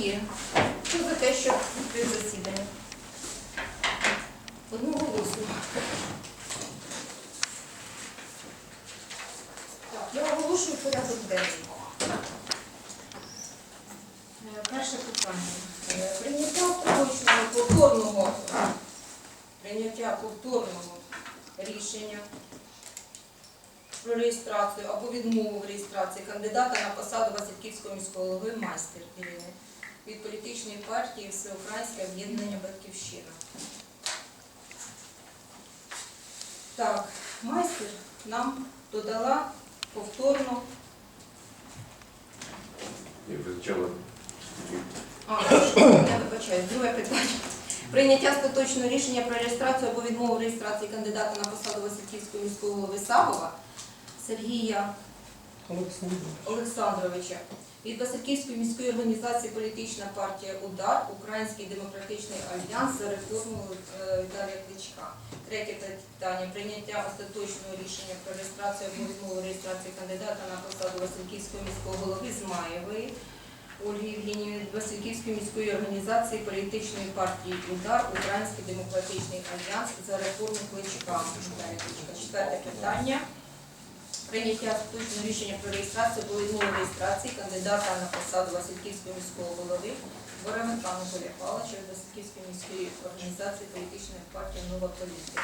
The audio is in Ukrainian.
Є. Хто за те, щоб відкрити засідання? Одноголосно. Так, я оголошую порядок денний. Е, Перше питання. Е, Прийняття поточного повторного прийняття повторного рішення про реєстрацію або відмову в реєстрації кандидата на посаду Васильківського міського голови майстер Ірини від політичної партії Всеукраїнське об'єднання Батьківщина. Так, майстер нам додала повторно. Я визначала. А, я вибачаю, друге питання. Прийняття остаточного рішення про реєстрацію або відмову реєстрації кандидата на посаду Васильківського міського голови Савова Сергія Олександровича від Васильківської міської організації політична партія Удар, Український демократичний альянс за реформу е, Віталія Кличка. Третє питання. Прийняття остаточного рішення про реєстрацію відмову реєстрації кандидата на посаду Васильківського міського голови Змаєвої Ольги Євгенівни від Васильківської міської організації політичної партії Удар, Український демократичний альянс за реформу Кличка. Четверте питання прийняття остаточного рішення про реєстрацію були нової реєстрації кандидата на посаду Васильківського міського голови Анатолія Павловича від Васильківської міської організації політичної партії Нова політика.